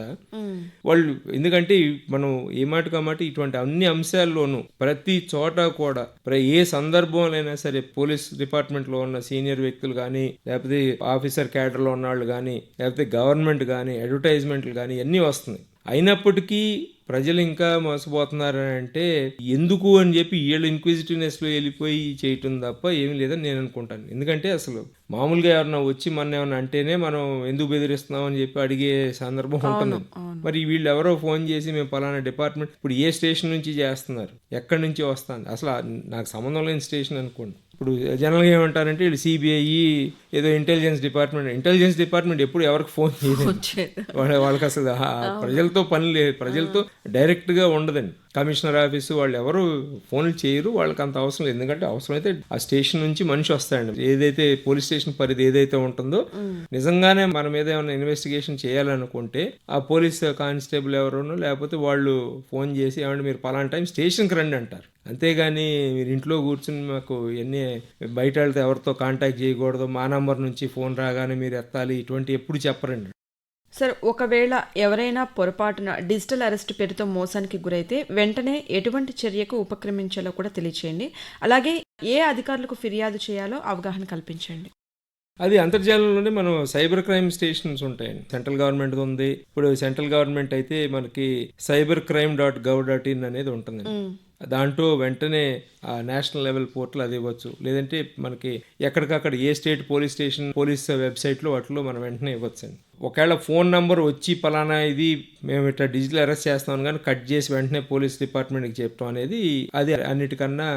వాళ్ళు ఎందుకంటే మనం ఏ మాట కాబట్టి ఇటువంటి అన్ని అంశాల్లోనూ ప్రతి చోట కూడా ప్ర- ఏ సందర్భంలోనైనా సరే పోలీస్ డిపార్ట్మెంట్లో ఉన్న సీనియర్ వ్యక్తులు కానీ లేకపోతే ఆఫీసర్ క్యాడర్లో ఉన్న వాళ్ళు కానీ లేకపోతే గవర్నమెంట్ కానీ అడ్వర్టైజ్మెంట్లు కానీ అన్నీ వస్తున్నాయి. అయినప్పటికీ ప్రజలు ఇంకా మోసపోతున్నారు అని అంటే ఎందుకు అని చెప్పి వీళ్ళు ఇన్క్విజిటివ్నెస్లో వెళ్ళిపోయి చేయటం తప్ప ఏమీ లేదని నేను అనుకుంటాను. ఎందుకంటే అసలు మామూలుగా ఎవరన్నా వచ్చి మన ఏమన్నా అంటేనే మనం ఎందుకు బెదిరిస్తున్నాం అని చెప్పి అడిగే సందర్భం ఉంటుంది. మరి వీళ్ళు ఎవరో ఫోన్ చేసి మేము పలానా డిపార్ట్మెంట్ ఇప్పుడు ఏ స్టేషన్ నుంచి చేస్తున్నారు? ఎక్కడి నుంచి వస్తాను? అసలు నాకు సంబంధం లేని స్టేషన్ అనుకోండి. ఇప్పుడు జనరల్గా ఏమంటారంటే వీళ్ళు సిబిఐ ఏదో ఇంటెలిజెన్స్ డిపార్ట్మెంట్ ఇంటెలిజెన్స్ డిపార్ట్మెంట్ ఎప్పుడు ఎవరికి ఫోన్ చేయలేదు. వాళ్ళ వాళ్ళకి అసలు ప్రజలతో పని లేదు. ప్రజలతో డైరెక్ట్గా ఉండదండి. కమిషనర్ ఆఫీసు వాళ్ళు ఎవరు ఫోన్లు చేయరు వాళ్ళకి అంత అవసరం లేదు. ఎందుకంటే అవసరమైతే ఆ స్టేషన్ నుంచి మనిషి వస్తాడండి. ఏదైతే పోలీస్ స్టేషన్ పరిధి ఏదైతే ఉంటుందో నిజంగానే మన మీద ఏమైనా ఇన్వెస్టిగేషన్ చేయాలనుకుంటే ఆ పోలీస్ కానిస్టేబుల్ ఎవరునో లేకపోతే వాళ్ళు ఫోన్ చేసి ఏమంటే మీరు పలానా టైం స్టేషన్కి రండి అంటారు. అంతేగాని మీరు ఇంట్లో కూర్చుని మాకు ఎన్ని బయట వెళ్తే ఎవరితో కాంటాక్ట్ చేయకూడదు మా నంబర్ నుంచి ఫోన్ రాగానే మీరు ఎత్తాలి ఇటువంటి ఎప్పుడు చెప్పరండి. సార్ ఒకవేళ ఎవరైనా పొరపాటున డిజిటల్ అరెస్ట్ పేరుతో మోసానికి గురైతే వెంటనే ఎటువంటి చర్యకు ఉపక్రమించాలో కూడా తెలియచేయండి. అలాగే ఏ అధికారులకు ఫిర్యాదు చేయాలో అవగాహన కల్పించండి. అది అంతర్జాలంలోనే మనం సైబర్ క్రైమ్ స్టేషన్స్ ఉంటాయండి సెంట్రల్ గవర్నమెంట్ ఉంది. ఇప్పుడు సెంట్రల్ గవర్నమెంట్ అయితే మనకి cyber crime dot gov dot in అనేది ఉంటుంది. దాంట్లో వెంటనే ఆ నేషనల్ లెవెల్ పోర్టల్ అది ఇవ్వచ్చు. లేదంటే మనకి ఎక్కడికక్కడ ఏ స్టేట్ పోలీస్ స్టేషన్ పోలీస్ వెబ్సైట్లో వాటిలో మనం వెంటనే ఇవ్వచ్చండి. ఒకవేళ ఫోన్ నెంబర్ వచ్చి పలానా ఇది మేము ఇట్లా డిజిటల్ అరెస్ట్ చేస్తాం కానీ కట్ చేసి వెంటనే పోలీస్ డిపార్ట్మెంట్కి చెప్పడం అనేది అది అన్నిటికన్నా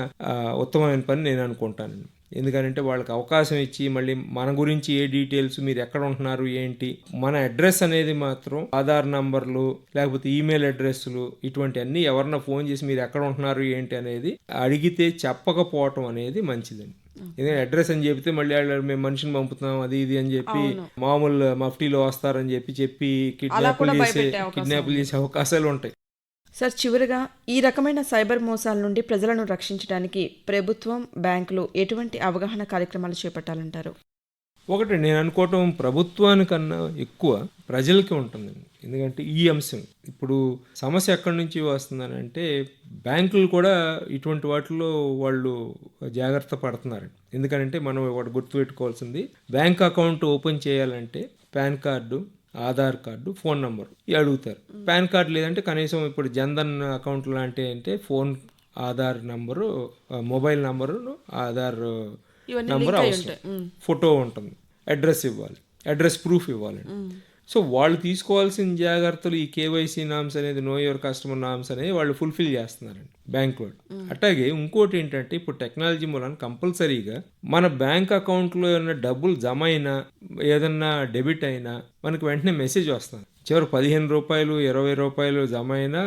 ఉత్తమమైన పని నేను అనుకుంటాను ఎందుకంటే వాళ్ళకి అవకాశం ఇచ్చి మళ్ళీ మన గురించి ఏ డీటెయిల్స్ మీరు ఎక్కడ ఉంటున్నారు ఏంటి మన అడ్రస్ అనేది మాత్రం ఆధార్ నంబర్లు లేకపోతే ఈమెయిల్ అడ్రస్లు ఇటువంటి అన్ని ఎవరన్నా ఫోన్ చేసి మీరు ఎక్కడ ఉంటున్నారు ఏంటి అనేది అడిగితే చెప్పకపోవటం అనేది మంచిదండి. ఎందుకంటే అడ్రస్ అని చెప్తే మళ్ళీ వాళ్ళు మేము మనిషిని పంపుతున్నాం అది ఇది అని చెప్పి మామూలు మఫ్టీలో వస్తారని చెప్పి చెప్పి కిడ్నాపులు చేసే కిడ్నాపులు చేసే అవకాశాలు ఉంటాయి. సార్ చివరిగా ఈ రకమైన సైబర్ మోసాల నుండి ప్రజలను రక్షించడానికి ప్రభుత్వం బ్యాంకులు ఎటువంటి అవగాహన కార్యక్రమాలు చేపట్టాలంటారు? ఒకటి నేను అనుకోవటం ప్రభుత్వానికన్నా ఎక్కువ ప్రజలకి ఉంటుందండి ఎందుకంటే ఈ అంశం. ఇప్పుడు సమస్య ఎక్కడి నుంచి వస్తుందని అంటే బ్యాంకులు కూడా ఇటువంటి వాటిలో వాళ్ళు జాగ్రత్త పడుతున్నారు. ఎందుకంటే మనం ఒకటి గుర్తుపెట్టుకోవాల్సింది బ్యాంక్ అకౌంట్ ఓపెన్ చేయాలంటే PAN card Aadhaar card phone number ఇవి అడుగుతారు. పాన్ కార్డు లేదంటే కనీసం ఇప్పుడు జన్ధన్ అకౌంట్ లాంటి అంటే phone Aadhaar number mobile number Aadhaar number అవసరం. ఫోటో ఉంటుంది. అడ్రస్ ఇవ్వాలి. అడ్రస్ ప్రూఫ్ ఇవ్వాలండి. సో వాళ్ళు తీసుకోవాల్సిన జాగ్రత్తలు ఈ కేవైసీ నామ్స్ అనేది నో యువర్ కస్టమర్ నామ్స్ అనేవి వాళ్ళు ఫుల్ఫిల్ చేస్తున్నారండి బ్యాంక్ వాళ్ళు అట్లాగే ఇంకోటి ఏంటంటే ఇప్పుడు టెక్నాలజీ మూలన కంపల్సరీగా మన బ్యాంక్ అకౌంట్లో ఏమైనా డబ్బులు జమ అయినా ఏదన్నా డెబిట్ అయినా మనకి వెంటనే మెసేజ్ వస్తుంది. చివరి పదిహేను రూపాయలు ఇరవై రూపాయలు జమ అయినా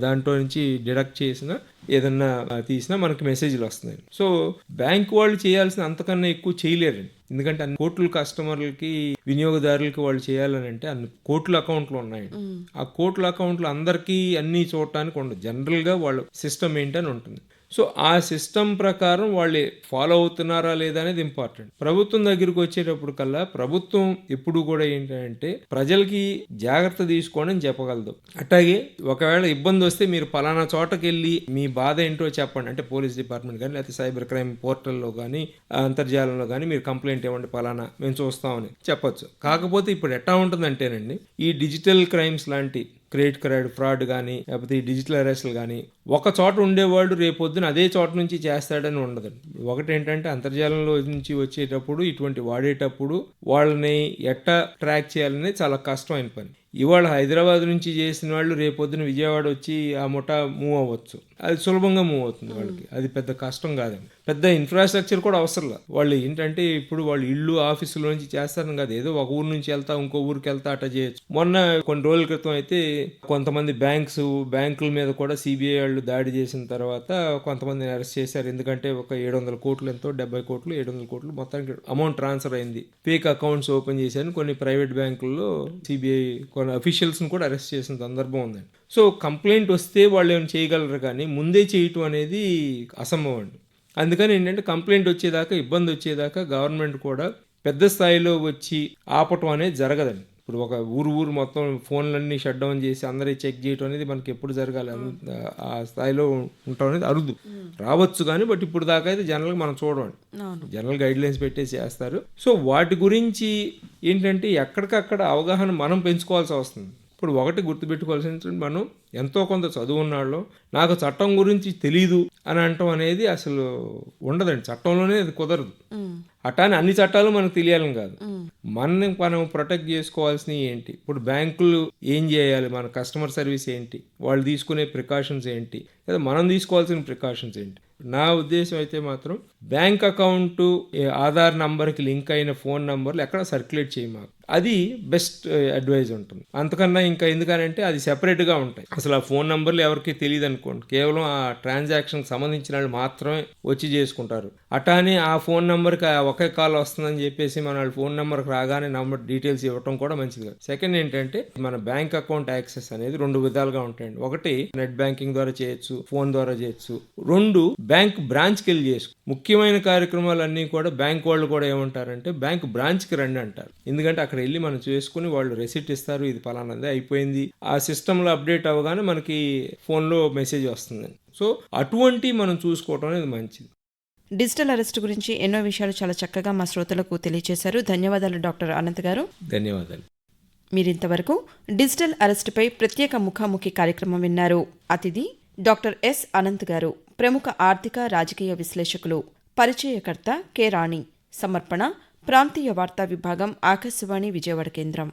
దాంట్లో నుంచి డిడక్ట్ చేసిన ఏదన్నా తీసినా మనకి మెసేజ్లు వస్తున్నాయి సో బ్యాంక్ వాళ్ళు చేయాల్సిన అంతకన్నా ఎక్కువ చేయలేరండి. ఎందుకంటే అన్ని కోట్ల కస్టమర్లకి వినియోగదారులకి వాళ్ళు చేయాలని అంటే అన్ని కోట్ల అకౌంట్లు ఉన్నాయండి ఆ కోట్ల అకౌంట్లు అందరికీ అన్నీ చూడటానికి ఉండదు జనరల్గా వాళ్ళ సిస్టమ్ ఏంటని ఉంటుంది. సో ఆ సిస్టమ్ ప్రకారం వాళ్ళు ఫాలో అవుతున్నారా లేదా అనేది ఇంపార్టెంట్. ప్రభుత్వం దగ్గరికి వచ్చేటప్పుడు కల్లా ప్రభుత్వం ఎప్పుడు కూడా ఏంటంటే ప్రజలకి జాగ్రత్త తీసుకోండి అని చెప్పగలదు. అట్లాగే ఒకవేళ ఇబ్బంది వస్తే మీరు పలానా చోటకి వెళ్ళి మీ బాధ ఏంటో చెప్పండి. అంటే పోలీస్ డిపార్ట్మెంట్ కానీ లేకపోతే సైబర్ క్రైమ్ పోర్టల్లో కానీ అంతర్జాలంలో కానీ మీరు కంప్లైంట్ ఇవ్వండి పలానా మేము చూస్తామని చెప్పొచ్చు. కాకపోతే ఇప్పుడు ఎట్లా ఉంటుందంటేనండి ఈ డిజిటల్ క్రైమ్స్ లాంటి క్రెడిట్ కార్డ్ ఫ్రాడ్ కానీ లేకపోతే డిజిటల్ అరెస్ట్లు కానీ ఒక చోట ఉండేవాడు రేపొద్దున అదే చోట నుంచి చేస్తాడని ఉండదు ఒకటి ఏంటంటే అంతర్జాలంలో నుంచి వచ్చేటప్పుడు ఇటువంటి వాడేటప్పుడు వాళ్ళని ఎట్టా ట్రాక్ చేయాలనేది చాలా కష్టమైన పని. ఇవాళ హైదరాబాద్ నుంచి చేసిన వాళ్ళు రేపొద్దున విజయవాడ వచ్చి ఆ ముఠా మూవ్ అవ్వచ్చు. అది సులభంగా మూవ్ అవుతుంది వాళ్ళకి. అది పెద్ద కష్టం కాదండి. పెద్ద ఇన్ఫ్రాస్ట్రక్చర్ కూడా అవసరం లేదు. వాళ్ళు ఏంటంటే ఇప్పుడు వాళ్ళు ఇల్లు ఆఫీసులో నుంచి చేస్తారని కాదు. ఏదో ఒక ఊరు నుంచి వెళ్తా ఇంకో ఊరికి వెళ్తా అట్లా చేయొచ్చు. మొన్న కొన్ని రోజుల క్రితం అయితే కొంతమంది బ్యాంక్స్ బ్యాంకుల మీద కూడా సిబిఐ వాళ్ళు దాడి చేసిన తర్వాత కొంతమందిని అరెస్ట్ చేశారు. ఎందుకంటే ఒక ఏడు వందల కోట్లు ఎంతో డెబ్బై కోట్లు ఏడు వందల కోట్లు మొత్తానికి అమౌంట్ ట్రాన్స్ఫర్ అయింది. ఫేక్ అకౌంట్స్ ఓపెన్ చేశాను కొన్ని ప్రైవేట్ బ్యాంకుల్లో సిబిఐ కొన్ని అఫీషియల్స్ని కూడా అరెస్ట్ చేసిన సందర్భం ఉందండి. సో కంప్లైంట్ వస్తే వాళ్ళు ఏమైనా చేయగలరు కానీ ముందే చేయటం అనేది అసంభవం అండి. అందుకని ఏంటంటే కంప్లైంట్ వచ్చేదాకా ఇబ్బంది వచ్చేదాకా గవర్నమెంట్ కూడా పెద్ద స్థాయిలో వచ్చి ఆపటం అనేది జరగదండి. ఇప్పుడు ఒక ఊరు ఊరు మొత్తం ఫోన్లన్నీ షట్ డౌన్ చేసి అందరి చెక్ చేయటం అనేది మనకి ఎప్పుడు జరగాలి. ఆ స్థాయిలో ఉండటం అనేది అరుదు. రావచ్చు కానీ బట్ ఇప్పుడు దాకా అయితే జనరల్గా మనం చూడండి జనరల్ గైడ్ లైన్స్ పెట్టేసి చేస్తారు. సో వాటి గురించి ఏంటంటే ఎక్కడికక్కడ అవగాహన మనం పెంచుకోవాల్సి వస్తుంది. ఇప్పుడు ఒకటి గుర్తుపెట్టుకోవాల్సిన మనం ఎంతో కొంత చదువు ఉన్నాళ్ళు నాకు చట్టం గురించి తెలీదు. అని అంటాం అనేది అసలు ఉండదండి. చట్టంలోనే అది కుదరదు. అటాని అన్ని చట్టాలు మనకు తెలియాలని కాదు. మనని మనం ప్రొటెక్ట్ చేసుకోవాల్సినవి ఏంటి? ఇప్పుడు బ్యాంకులు ఏం చేయాలి? మన కస్టమర్ సర్వీస్ ఏంటి? వాళ్ళు తీసుకునే ప్రికాషన్స్ ఏంటి? లేదా మనం తీసుకోవాల్సిన ప్రికాషన్స్ ఏంటి? నా ఉద్దేశం అయితే మాత్రం బ్యాంక్ అకౌంట్ ఆధార్ నంబర్కి లింక్ అయిన ఫోన్ నంబర్లు ఎక్కడ సర్క్యులేట్ చేయమాకు అది బెస్ట్ అడ్వైజ్ ఉంటుంది. అంతకన్నా ఇంకా ఎందుకనంటే అది సెపరేట్గా ఉంటాయి. అసలు ఆ ఫోన్ నంబర్లు ఎవరికి తెలియదు అనుకోండి. కేవలం ఆ ట్రాన్సాక్షన్ సంబంధించిన వాళ్ళు మాత్రమే వచ్చి చేసుకుంటారు. అటానే ఆ ఫోన్ నెంబర్కి ఒకే కాల్ వస్తుందని చెప్పేసి మన వాళ్ళ ఫోన్ నెంబర్కి రాగానే నంబర్ డీటెయిల్స్ ఇవ్వటం కూడా మంచిది కాదు. సెకండ్ ఏంటంటే మన బ్యాంక్ అకౌంట్ యాక్సెస్ అనేది రెండు విధాలుగా ఉంటాయండి. ఒకటి నెట్ బ్యాంకింగ్ ద్వారా చేయొచ్చు ఫోన్ ద్వారా చేయొచ్చు. రెండు బ్యాంక్ బ్రాంచ్కి వెళ్ళి చేసుకో. ముఖ్యమైన కార్యక్రమాలన్నీ కూడా బ్యాంక్ వాళ్ళు కూడా ఏమంటారంటే బ్యాంక్ బ్రాంచ్కి రండి అంటారు. ఎందుకంటే అక్కడ వెళ్ళి మనం చేసుకుని వాళ్ళు రెసిప్ట్ ఇస్తారు ఇది ఫలానాది అయిపోయింది. ఆ సిస్టంలో అప్డేట్ అవ్వగానే మనకి ఫోన్లో మెసేజ్ వస్తుంది. సో అటువంటి మనం చూసుకోవటం అనేది మంచిది. డిజిటల్ అరెస్ట్ గురించి ఎన్నో విషయాలు చాలా చక్కగా మా శ్రోతలకు తెలియజేశారు ధన్యవాదాలు డాక్టర్ అనంత్ గారు. ధన్యవాదాలు. మీరింతవరకు డిజిటల్ అరెస్టుపై ప్రత్యేక ముఖాముఖి కార్యక్రమం విన్నారు. అతిథి డాక్టర్ ఎస్. అనంత్ గారు ప్రముఖ ఆర్థిక రాజకీయ విశ్లేషకులు. పరిచయకర్త కె రాణి. సమర్పణ ప్రాంతీయ వార్తా విభాగం ఆకాశవాణి విజయవాడ కేంద్రం.